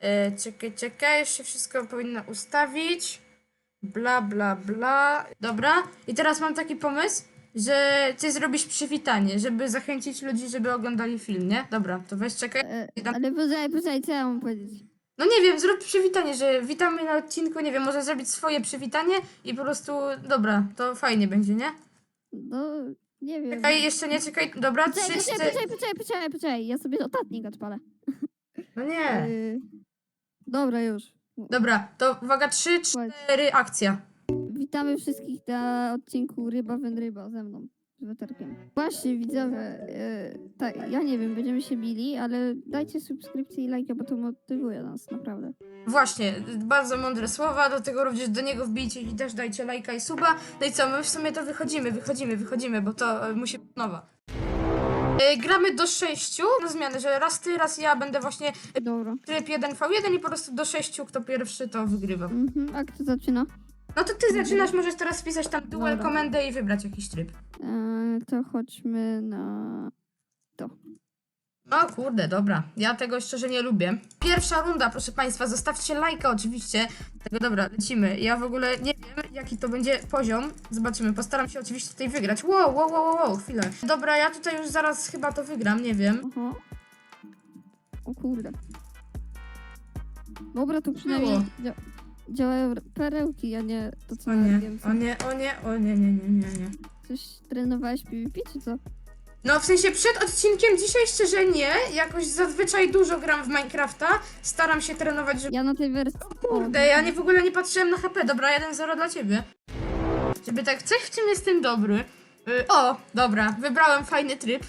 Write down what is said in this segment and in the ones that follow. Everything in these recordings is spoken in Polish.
E, czekaj, czekaj, jeszcze wszystko powinno ustawić. Bla, bla, bla. Dobra. I teraz mam taki pomysł, że ty zrobisz przywitanie, żeby zachęcić ludzi, żeby oglądali film, nie? Dobra, to weź czekaj. E, I dam- ale poczekaj, poczekaj, co ja mam powiedzieć? No nie wiem, zrób przywitanie, że witamy na odcinku, nie wiem, może zrobić swoje przywitanie i po prostu, dobra, to fajnie będzie, nie? No, nie wiem. Czekaj, jeszcze nie, czekaj, dobra, trzy, Poczekaj, poczekaj, cztery... poczekaj, poczekaj, poczekaj, poczekaj, ja sobie notatnik odpalę. No nie. Y, dobra, już. Dobra, to uwaga, trzy, cztery, akcja. Witamy wszystkich na odcinku Ryba Wędryba ze mną, z weterkiem. Właśnie, widzowie, e, tak, ja nie wiem, będziemy się bili, ale dajcie subskrypcję i lajka, bo to motywuje nas, naprawdę. Właśnie, bardzo mądre słowa, do tego również do niego wbijcie i też dajcie lajka i suba. No i co, my w sumie to wychodzimy, wychodzimy, wychodzimy, bo to e, musi być nowa. E, gramy do sześciu na zmianę, że raz ty, raz ja będę właśnie Dobra. tryb 1v1 i po prostu do sześciu, kto pierwszy to wygrywa. Mhm, a kto zaczyna? No to ty zaczynasz, możesz teraz wpisać tam Dobra. komendę i wybrać jakiś tryb. E, to chodźmy na... O kurde, dobra. Ja tego szczerze nie lubię. Pierwsza runda, proszę Państwa, zostawcie lajka oczywiście. Tego dobra, lecimy. Ja w ogóle nie wiem, jaki to będzie poziom. Zobaczymy. Postaram się oczywiście tutaj wygrać. Wow, wow, wow, wow, wow, chwilę. Dobra, ja tutaj już zaraz chyba to wygram, nie wiem. Aha. O kurde. Dobra, to przynajmniej dzia działają perełki, a nie to co O nie, wiem. o nie, o nie, o nie, nie, nie, nie, nie. Coś trenowałeś PvP czy co? No w sensie przed odcinkiem dzisiaj szczerze nie. Jakoś zazwyczaj dużo gram w Minecrafta. Staram się trenować, żeby Ja na tej wersji... Kurde, ja nie w ogóle nie patrzyłem na HP. Dobra, 1-0 dla ciebie. Żeby tak coś, w czym jestem dobry. Y, o, dobra, wybrałem fajny tryb.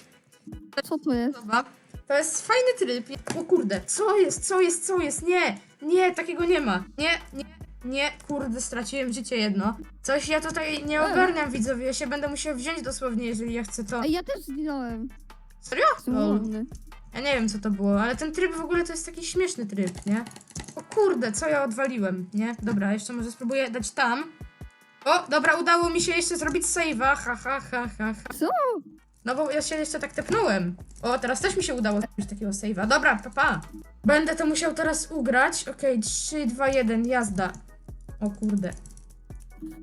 Co to jest? Dobra. To jest fajny tryb. O kurde, co jest, co jest, co jest? Nie, nie, takiego nie ma. Nie, nie, nie, kurde, straciłem życie jedno. Coś ja tutaj nie Ej. ogarniam, widzowie. Ja się będę musiał wziąć dosłownie, jeżeli ja chcę to. Ej, ja też zginąłem. Serio? Lol. Ja nie wiem, co to było, ale ten tryb w ogóle to jest taki śmieszny tryb, nie? O kurde, co ja odwaliłem, nie? Dobra, jeszcze może spróbuję dać tam. O, dobra, udało mi się jeszcze zrobić save'a, ha, ha, ha, ha, ha. Co? No bo ja się jeszcze tak tepnąłem. O, teraz też mi się udało zrobić takiego save'a. Dobra, pa, pa. Będę to musiał teraz ugrać. Okej, 3, 2, 1, jazda. O kurde.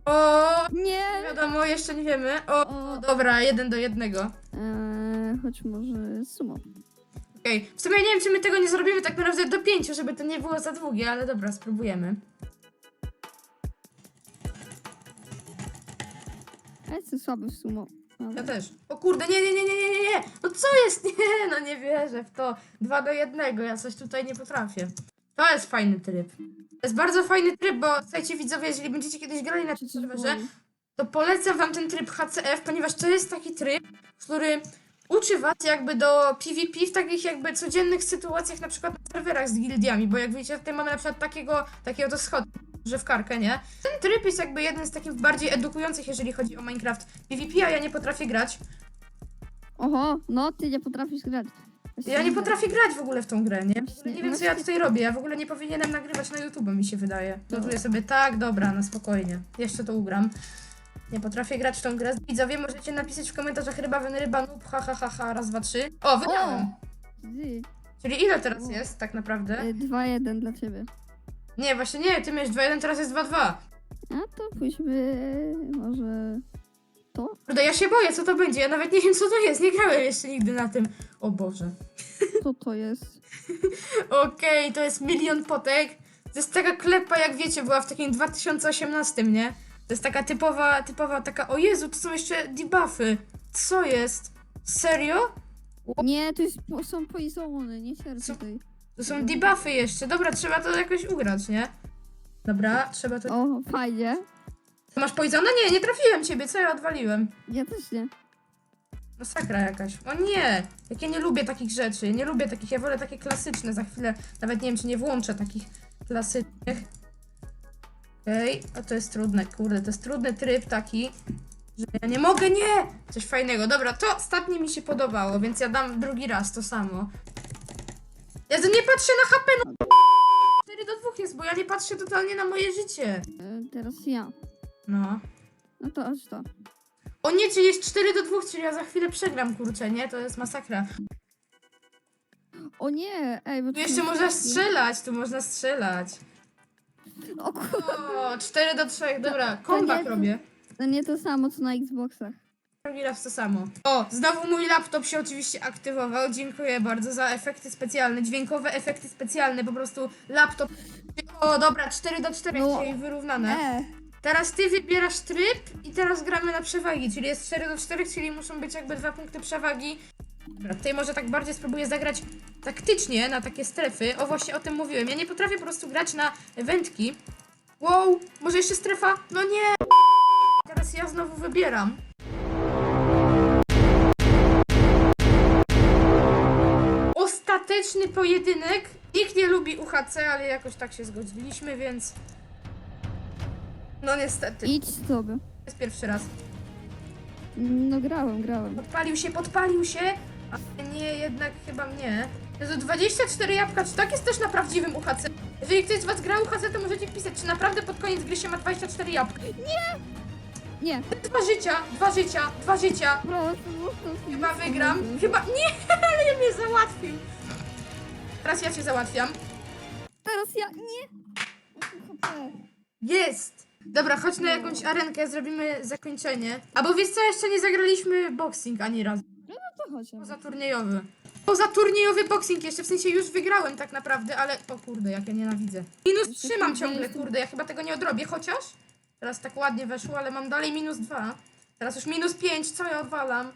O, Nie! wiadomo, jeszcze nie wiemy. O, O. dobra, jeden do jednego. Eee, choć może sumo. Okej, w sumie nie wiem, czy my tego nie zrobimy tak naprawdę do pięciu, żeby to nie było za długie, ale dobra, spróbujemy. Ja jestem słaby w sumo. Ja też. O kurde, nie, nie, nie, nie, nie, nie, nie. No co jest? Nie, no nie wierzę w to. Dwa do jednego, ja coś tutaj nie potrafię. To jest fajny tryb. To jest bardzo fajny tryb, bo słuchajcie widzowie, jeżeli będziecie kiedyś grali na tym serwerze, to polecam wam ten tryb HCF, ponieważ to jest taki tryb, który uczy was jakby do PvP w takich jakby codziennych sytuacjach, na przykład na serwerach z gildiami, bo jak wiecie, tutaj mamy na przykład takiego, takiego to schod, że w karkę, nie? Ten tryb jest jakby jeden z takich bardziej edukujących, jeżeli chodzi o Minecraft PvP, a ja nie potrafię grać. Oho, no ty nie potrafisz grać. Ja nie potrafię grać w ogóle w tą grę, nie? Nie wiem, co ja tutaj robię. Ja w ogóle nie powinienem nagrywać na YouTube, mi się wydaje. Notuję sobie tak, dobra, na spokojnie. Jeszcze to ugram. Nie potrafię grać w tą grę. Widzowie, możecie napisać w komentarzach ryba, wen, ryba, noob, ha, ha, ha, ha, raz, dwa, trzy. O, wygrałem! Czyli ile teraz jest, tak naprawdę? e, 2-1 dla ciebie. Nie, właśnie nie, ty miałeś 2-1, teraz jest 2-2. A to pójdźmy może to? Kurde, ja się boję, co to będzie. Ja nawet nie wiem, co to jest. Nie grałem jeszcze nigdy na tym. O Boże. Co to jest? Okej, to jest milion potek. To jest taka klepa, jak wiecie, była w takim 2018, nie? To jest taka typowa, typowa taka, o Jezu, to są jeszcze debuffy. Co jest? Serio? Nie, to jest, po- są poisony, nie Co? tutaj. To są debuffy jeszcze. Dobra, trzeba to jakoś ugrać, nie? Dobra, trzeba to... O, fajnie. Masz poisona? Nie, nie trafiłem ciebie, co ja odwaliłem? Ja też nie. Masakra jakaś. O nie! Jak ja nie lubię takich rzeczy. Nie lubię takich, ja wolę takie klasyczne. Za chwilę nawet nie wiem, czy nie włączę takich klasycznych. Okej, a to jest trudne, kurde, to jest trudny tryb taki, że ja nie mogę, nie! Coś fajnego. Dobra, to ostatnie mi się podobało, więc ja dam drugi raz to samo. Ja nie patrzę na HP, no 4 do 2 jest, bo ja nie patrzę totalnie na moje życie. E, teraz ja. No. No to aż to. O nie, czyli jest 4 do 2, czyli ja za chwilę przegram, kurczę, nie? To jest masakra. O nie, ej, bo Tu jeszcze można strzelać, tu można strzelać. O kurwa, O, 4 do 3, dobra, nie- robię. to nie to samo co na Xboxach. Drugi raz to samo. O, znowu mój laptop się oczywiście aktywował. Dziękuję bardzo za efekty specjalne, dźwiękowe efekty specjalne, po prostu laptop. O, dobra, 4 do 4 No. dzisiaj wyrównane. E, Teraz ty wybierasz tryb teraz gramy na przewagi, czyli jest 4 do 4, czyli muszą być jakby dwa punkty przewagi. Dobra, tutaj może tak bardziej spróbuję zagrać taktycznie na takie strefy. O, właśnie o tym mówiłem. Ja nie potrafię po prostu grać na wędki. Wow, może jeszcze strefa? No nie! Teraz ja znowu wybieram. Ostateczny pojedynek. Nikt nie lubi UHC, ale jakoś tak się zgodziliśmy, więc... No niestety. idź sobie. To jest pierwszy raz. No grałem, grałem. Podpalił się, podpalił się, ale nie, jednak chyba mnie. Jezu, 24 jabłka, czy tak jest też na prawdziwym UHC? Jeżeli ktoś z was gra UHC, to możecie pisać, czy naprawdę pod koniec gry się ma 24 jabłka. Nie, Dwa życia, dwa życia, dwa życia. proszę, proszę. Chyba wygram. Chyba, nie, ale mnie załatwił. Teraz ja cię załatwiam. Teraz ja, nie. HP. Jest! Dobra, chodź na jakąś arenkę, zrobimy zakończenie. Albo wiesz co, jeszcze nie zagraliśmy boxing ani razu. No to chodź. Pozaturniejowy. Pozaturniejowy boxing jeszcze, w sensie już wygrałem tak naprawdę, ale o kurde, jak ja nienawidzę. Minus Jeszcze 3 mam kurde, ciągle, jestem- kurde, ja chyba tego nie odrobię, chociaż teraz tak ładnie weszło, ale mam dalej minus 2. Teraz już minus 5, co ja odwalam?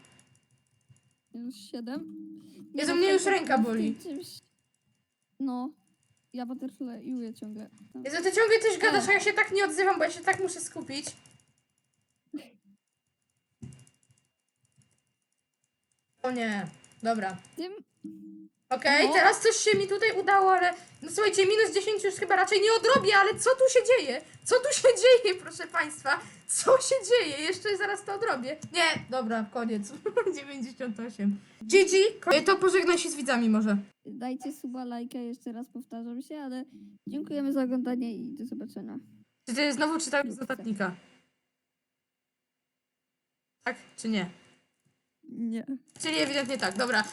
Już siedem. Jezu, no, mnie już ręka boli. czymś- No. Ja butterflyuję ciągle. No. Jezu, ty ciągle coś gadasz, a ja się tak nie odzywam, bo ja się tak muszę skupić. O nie, dobra. Tym Okej, No. teraz coś się mi tutaj udało, ale no słuchajcie, minus 10 już chyba raczej nie odrobię, ale co tu się dzieje? Co tu się dzieje, proszę państwa? Co się dzieje? Jeszcze zaraz to odrobię. Nie, dobra, koniec. 98. GG, ko- to pożegnaj się z widzami może. dajcie suba, lajka, jeszcze raz powtarzam się, ale dziękujemy za oglądanie i do zobaczenia. Czy ty znowu czytałeś z notatnika? Tak, czy nie? Nie. Czyli ewidentnie tak, dobra.